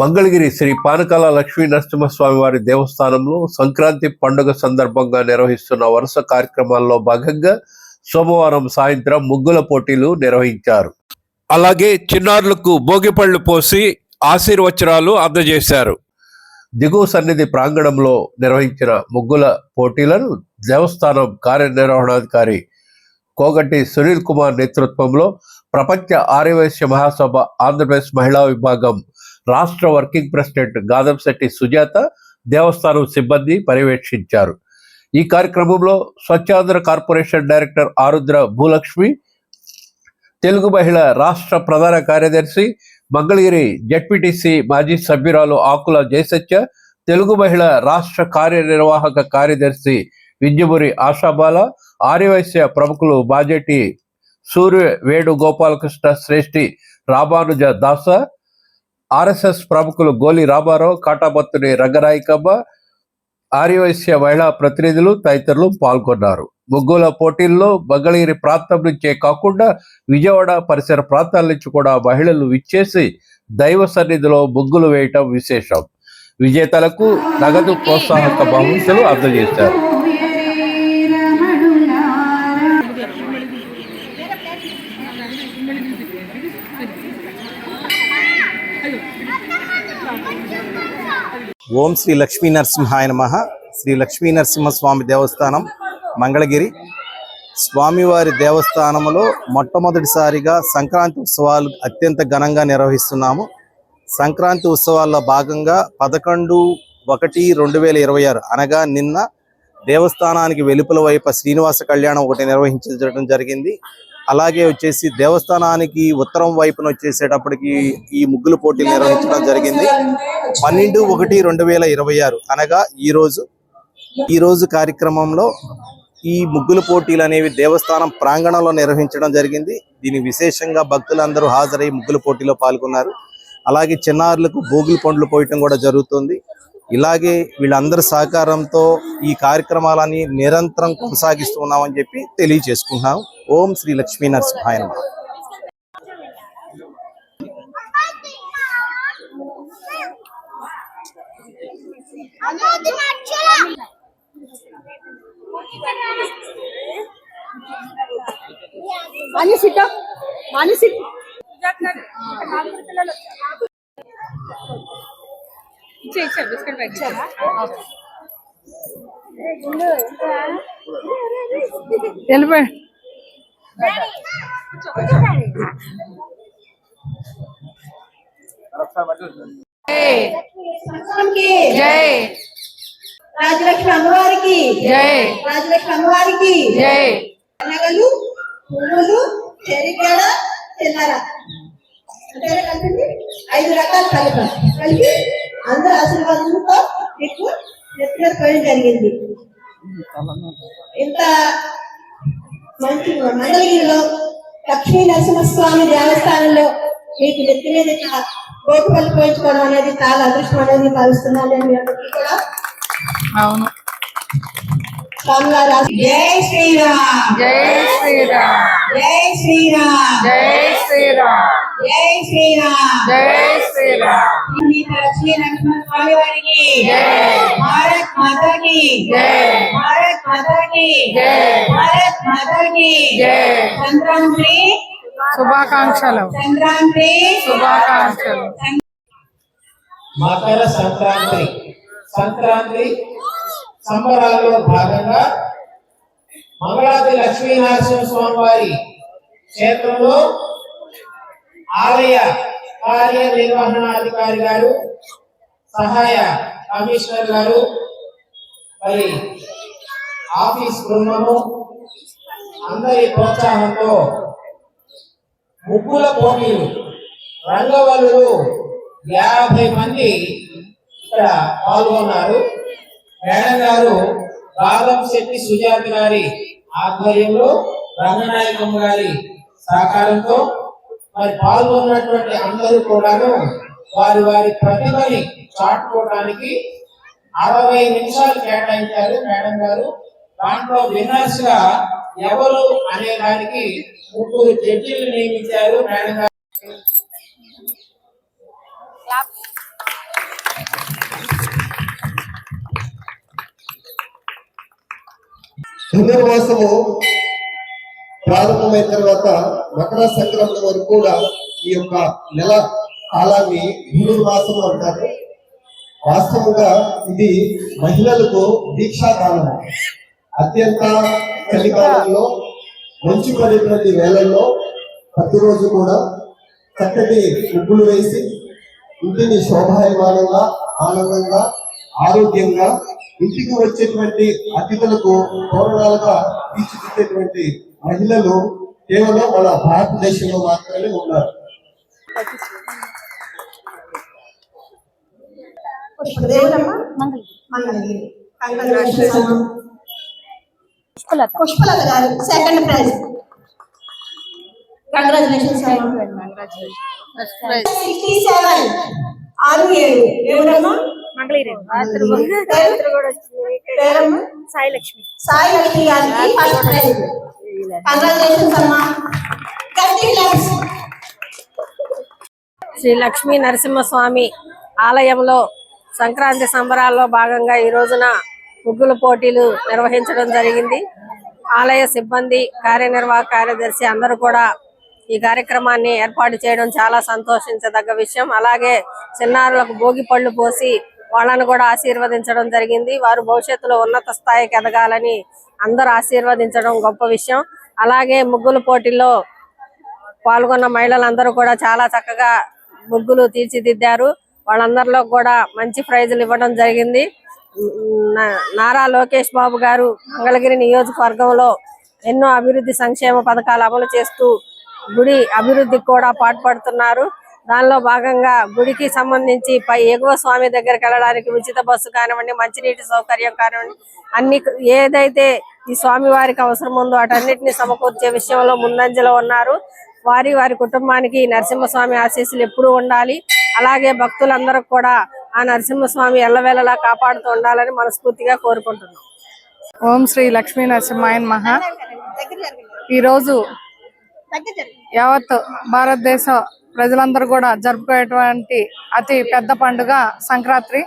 మంగళగిరి శ్రీ పానకాల లక్ష్మీ నరసింహస్వామి వారి దేవస్థానంలో సంక్రాంతి పండుగ సందర్భంగా నిర్వహిస్తున్న వరుస కార్యక్రమాల్లో భాగంగా సోమవారం సాయంత్రం ముగ్గుల పోటీలు నిర్వహించారు. అలాగే చిన్నారులకు భోగిపళ్ళు పోసి ఆశీర్వచనాలు అందజేశారు. దిగువ సన్నిధి ప్రాంగణంలో నిర్వహించిన ముగ్గుల పోటీలను దేవస్థానం కార్యనిర్వహణాధికారి కోగట్టి సునీల్ కుమార్ నేతృత్వంలో ప్రపంచ ఆర్యవైశ్య మహాసభ ఆంధ్రప్రదేశ్ మహిళా విభాగం రాష్ట్ర వర్కింగ్ ప్రెసిడెంట్ గాదంశెట్టి సుజాత దేవస్థానం సిబ్బంది పర్యవేక్షించారు. ఈ కార్యక్రమంలో స్వచ్ఛాంధ్ర కార్పొరేషన్ డైరెక్టర్ ఆరుద్ర భూలక్ష్మి తెలుగు మహిళ రాష్ట్ర ప్రధాన కార్యదర్శి మంగళగిరి జడ్పీటీసీ మాజీ సభ్యురాలు ఆకుల జయసత్య తెలుగు మహిళ రాష్ట్ర కార్యనిర్వాహక కార్యదర్శి వింజమూరి ఆశాబాల ఆర్యవైశ్య ప్రముఖులు బాజెటి సూర్య వేణుగోపాలకృష్ణ శ్రేష్ఠి రామానుజ దాస ఆర్ఎస్ఎస్ ప్రముఖులు గోలి రామారావు కాటాబత్తుని రంగనాయకమ్మ ఆర్యవైశ్య మహిళా ప్రతినిధులు తదితరులు పాల్గొన్నారు. ముగ్గుల పోటీల్లో మంగళగిరి ప్రాంతం నుంచే కాకుండా విజయవాడ పరిసర ప్రాంతాల నుంచి కూడా మహిళలు విచ్చేసి దైవ సన్నిధిలో ముగ్గులు వేయటం విశేషం. విజేతలకు నగదు ప్రోత్సాహక బహుమతులు అందజేశారు. ఓం శ్రీ లక్ష్మీ నరసింహాయ నమ. శ్రీ లక్ష్మీ నరసింహస్వామి దేవస్థానం మంగళగిరి. స్వామివారి దేవస్థానంలో మొట్టమొదటిసారిగా సంక్రాంతి ఉత్సవాలు అత్యంత ఘనంగా నిర్వహిస్తున్నాము. సంక్రాంతి ఉత్సవాల్లో భాగంగా పదకొండు ఒకటి రెండు వేల ఇరవై ఆరు అనగా నిన్న దేవస్థానానికి వెలుపల వైపు శ్రీనివాస కళ్యాణం ఒకటి నిర్వహించడం జరిగింది. అలాగే వచ్చేసి దేవస్థానానికి ఉత్తరం వైపున వచ్చేసేటప్పటికి ఈ ముగ్గుల పోటీలు నిర్వహించడం జరిగింది. పన్నెండు ఒకటి రెండు వేల ఇరవై ఆరు అనగా ఈ రోజు. ఈ రోజు కార్యక్రమంలో ఈ ముగ్గుల పోటీలు అనేవి దేవస్థానం ప్రాంగణంలో నిర్వహించడం జరిగింది. దీని విశేషంగా భక్తులందరూ హాజరై ముగ్గుల పోటీలో పాల్గొన్నారు. అలాగే చిన్నారులకు భోగులు పండ్లు పోయటం కూడా జరుగుతుంది. ఇలాగే వీళ్ళందరి సహకారంతో ఈ కార్యక్రమాలని నిరంతరం కొనసాగిస్తూ ఉన్నామని చెప్పి తెలియజేసుకుంటున్నాం. ఓం శ్రీ లక్ష్మీ నరసింహాయన ఇచ్చే ఇచ్చే బిస్కెట్ ప్యాకెట్ ఇచ్చే. వెళ్ళిపోయి. జై. రాజలక్ష్మి అమ్మవారికి. జై. రాజలక్ష్మి అమ్మవారికి. జై. నగలు పువ్వులు చెరిగడ చిల్లర ఐదు రకాలు కలిపి కలిపి అందరు ఆశీర్వాదంతో మీకు ఎత్తుగా పోయడం జరిగింది. ఇంత మంచి మండలగిరిలో లక్ష్మీ నరసింహస్వామి దేవస్థానంలో మీకు నెత్తి మీద ఇట్లా పోయించుకోవడం అనేది చాలా అదృష్టం అనేది భావిస్తున్నాను నేను మీ అందరికీ కూడా. అవును. ఆశీ- జై శ్రీరామ్. జై శ్రీరామ్. జై శ్రీరామ్. జై శ్రీరామ్. జై శ్రీరామ్. జై శ్రీరామ్. లక్ష్మీ నరసింహ స్వామి వారికి జై. భారత్ మాతాకి. భారత్ మాతాకి. భారత్ మాతాకి. సంక్రాంతి శుభాకాంక్షలు. సంక్రాంతి శుభాకాంక్షలు. మకర సంక్రాంతి. సంక్రాంతి సంబరాల్లో భాగంగా మంగళాది లక్ష్మీనరసింహ స్వామి వారి క్షేత్రంలో ఆలయ కార్యనిర్వహణాధికారి గారు సహాయ కమిషనర్ గారు మరి ఆఫీస్ బృందము అందరి ప్రోత్సాహంతో ముగ్గుల పోటీలు రంగవల్లులు యాభై మంది ఇక్కడ పాల్గొన్నారు. మేడం గారు రాధం శెట్టి సుజాత గారి ఆధ్వర్యంలో రంగనాయకమ్మ గారి సహకారంతో మరి పాల్గొన్నటువంటి అందరూ కూడాను వారి వారి ప్రతిభని చాటుకోవడానికి అరవై నిమిషాలు కేటాయించారు మేడం గారు. దాంట్లో విన్నర్స్గా ఎవరు అనే దానికి ముగ్గురు జడ్జీలు నియమించారు మేడం గారు. ధనుర్మాసము ప్రారంభమైన తర్వాత మకర సంక్రాంతి వరకు కూడా ఈ యొక్క నెల కాలాన్ని ధనుర్మాసము అంటారు. వాస్తవంగా ఇది మహిళలకు దీక్షాకాలం అత్యంత చలికాలంలో మంచు పడేటువంటి వేళల్లో ప్రతిరోజు కూడా చక్కటి ముగ్గులు వేసి ఇంటిని శోభాయమానంగా ఆనందంగా ఆరోగ్యంగా ఇంటికి వచ్చేటువంటి అతిథులకు తోరణాలుగా తీర్చిదిద్దేటువంటి మహిళలు కేవలం మన భారతదేశంలో మాత్రమే ఉన్నారు. Pushpalatha. Garu second prize congratulations sixty seven ఆరు ఏడు. ఎవరమ్మా సాయి లక్ష్మి సాయి లక్ష్మి గారికి ఫస్ట్ ప్రైజ్ కంగ్రాచులేషన్స్ అమ్మా. గట్టి క్లాస్ శ్రీ లక్ష్మీ నరసింహస్వామి ఆలయంలో సంక్రాంతి సంబరాల్లో భాగంగా ఈ రోజున ముగ్గుల పోటీలు నిర్వహించడం జరిగింది. ఆలయ సిబ్బంది కార్యనిర్వాహక కార్యదర్శి అందరూ కూడా ఈ కార్యక్రమాన్ని ఏర్పాటు చేయడం చాలా సంతోషించదగ్గ విషయం. అలాగే చిన్నారులకు భోగి పళ్ళు పోసి వాళ్ళను కూడా ఆశీర్వదించడం జరిగింది. వారు భవిష్యత్తులో ఉన్నత స్థాయికి ఎదగాలని అందరూ ఆశీర్వదించడం గొప్ప విషయం. అలాగే ముగ్గుల పోటీల్లో పాల్గొన్న మహిళలందరూ కూడా చాలా చక్కగా ముగ్గులు తీర్చిదిద్దారు. వాళ్ళందరిలో కూడా మంచి ప్రైజులు ఇవ్వడం జరిగింది. నారా లోకేష్ బాబు గారు మంగళగిరి నియోజకవర్గంలో ఎన్నో అభివృద్ధి సంక్షేమ పథకాలు అమలు చేస్తూ గుడి అభివృద్ధికి కూడా పాటుపడుతున్నారు. దానిలో భాగంగా గుడికి సంబంధించి పై ఎగువ స్వామి దగ్గరికి వెళ్ళడానికి ఉచిత బస్సు కానివ్వండి మంచినీటి సౌకర్యం కానివ్వండి అన్ని ఏదైతే ఈ స్వామి వారికి అవసరం ఉందో అటన్నిటిని సమకూర్చే విషయంలో ముందంజలో ఉన్నారు. వారి వారి కుటుంబానికి నరసింహస్వామి ఆశీస్సులు ఎప్పుడూ ఉండాలి. అలాగే భక్తులందరూ కూడా ఆ నరసింహస్వామి ఎల్లవేళలా కాపాడుతూ ఉండాలని మనస్ఫూర్తిగా కోరుకుంటున్నాం. ఓం శ్రీ లక్ష్మీ నరసింహాయన్ మహా ఈరోజు యావత్ భారతదేశ ప్రజలందరూ కూడా జరుపుకునేటువంటి అతి పెద్ద పండుగ సంక్రాంతి.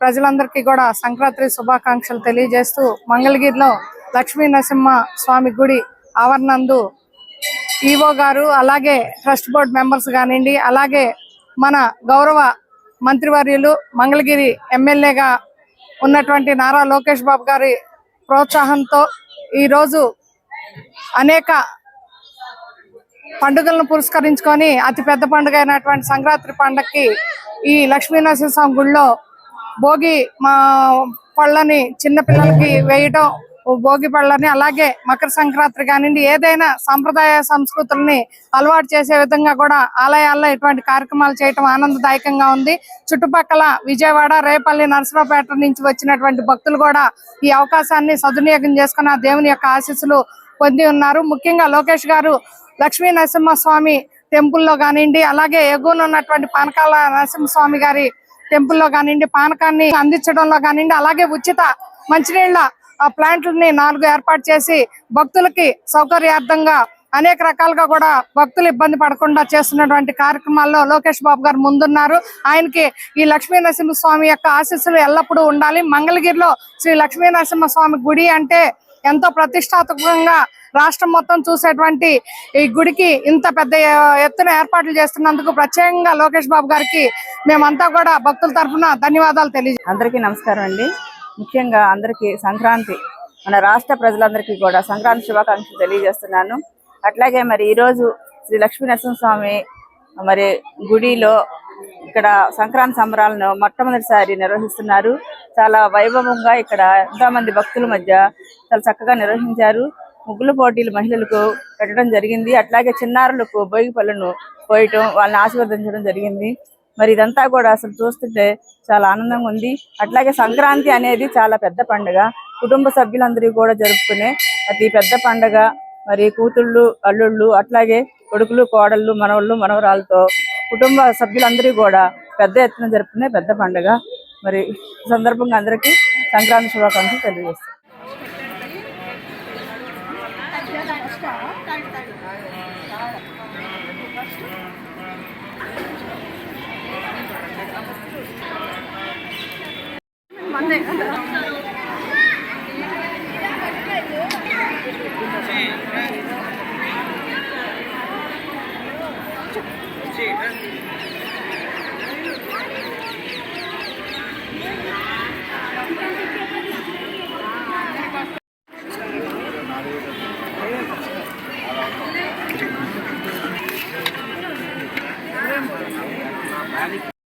ప్రజలందరికీ కూడా సంక్రాంతి శుభాకాంక్షలు తెలియజేస్తూ మంగళగిరిలో లక్ష్మీ నరసింహ స్వామి గుడి ఆవరణందు ఈవో గారు అలాగే ట్రస్ట్ బోర్డ్ మెంబర్స్ కానివ్వండి అలాగే మన గౌరవ మంత్రివర్యులు మంగళగిరి ఎమ్మెల్యేగా ఉన్నటువంటి నారా లోకేష్ బాబు గారి ప్రోత్సాహంతో ఈరోజు అనేక పండుగలను పురస్కరించుకొని అతి పెద్ద పండుగ అయినటువంటి సంక్రాంతి పండుగకి ఈ లక్ష్మీ నరసింహస్వామి గుడిలో భోగి మా పళ్ళని చిన్న పిల్లలకి వేయటం భోగి పళ్ళని అలాగే మకర సంక్రాంతి కానివ్వండి ఏదైనా సంప్రదాయ సంస్కృతుల్ని అలవాటు చేసే విధంగా కూడా ఆలయాల్లో ఇటువంటి కార్యక్రమాలు చేయటం ఆనందదాయకంగా ఉంది. చుట్టుపక్కల విజయవాడ రేపల్లి నరసరావుపేట నుంచి వచ్చినటువంటి భక్తులు కూడా ఈ అవకాశాన్ని సద్వినియోగం చేసుకుని ఆ దేవుని యొక్క ఆశీస్సులు పొంది ఉన్నారు. ముఖ్యంగా లోకేష్ గారు లక్ష్మీ నరసింహస్వామి టెంపుల్లో కానివ్వండి అలాగే ఎగువన ఉన్నటువంటి పానకాల నరసింహస్వామి గారి టెంపుల్లో కానివ్వండి పానకాన్ని అందించడంలో కానివ్వండి అలాగే ఉచిత మంచినీళ్ళ ఆ ప్లాంట్లని నాలుగు ఏర్పాటు చేసి భక్తులకి సౌకర్యార్థంగా అనేక రకాలుగా కూడా భక్తులు ఇబ్బంది పడకుండా చేస్తున్నటువంటి కార్యక్రమాల్లో లోకేష్ బాబు గారు ముందున్నారు. ఆయనకి ఈ లక్ష్మీ నరసింహస్వామి యొక్క ఆశీస్సులు ఎల్లప్పుడూ ఉండాలి. మంగళగిరిలో శ్రీ లక్ష్మీ నరసింహస్వామి గుడి అంటే ఎంతో ప్రతిష్టాత్మకంగా రాష్ట్రం మొత్తం చూసేటువంటి ఈ గుడికి ఇంత పెద్ద ఎత్తున ఏర్పాట్లు చేస్తున్నందుకు ప్రత్యేకంగా లోకేష్ బాబు గారికి మేమంతా కూడా భక్తుల తరఫున ధన్యవాదాలు తెలియజేస్తాం అందరికీ నమస్కారం అండి. ముఖ్యంగా అందరికీ సంక్రాంతి మన రాష్ట్ర ప్రజలందరికీ కూడా సంక్రాంతి శుభాకాంక్షలు తెలియజేస్తున్నాను. అట్లాగే మరి ఈరోజు శ్రీ లక్ష్మీ నరసింహస్వామి మరి గుడిలో ఇక్కడ సంక్రాంతి సంబరాలను మొట్టమొదటిసారి నిర్వహిస్తున్నారు. చాలా వైభవంగా ఇక్కడ ఎంతో మంది భక్తుల మధ్య చాలా చక్కగా నిర్వహించారు. ముగ్గుల పోటీలు మహిళలకు పెట్టడం జరిగింది. అట్లాగే చిన్నారులకు భోగి పళ్ళను పోయటం వాళ్ళని ఆశీర్వదించడం జరిగింది. మరి ఇదంతా కూడా అసలు చూస్తుంటే చాలా ఆనందంగా ఉంది. అట్లాగే సంక్రాంతి అనేది చాలా పెద్ద పండుగ. కుటుంబ సభ్యులందరూ కూడా జరుపుకునే అతి పెద్ద పండుగ. మరి కూతుళ్ళు అల్లుళ్ళు అట్లాగే కొడుకులు కోడళ్ళు మనవళ్ళు మనవరాలతో కుటుంబ సభ్యులందరూ కూడా పెద్ద ఎత్తున జరుపుకునే పెద్ద పండుగ. మరి సందర్భంగా అందరికీ సంక్రాంతి శుభాకాంక్షలు తెలియజేస్తాను Tjena.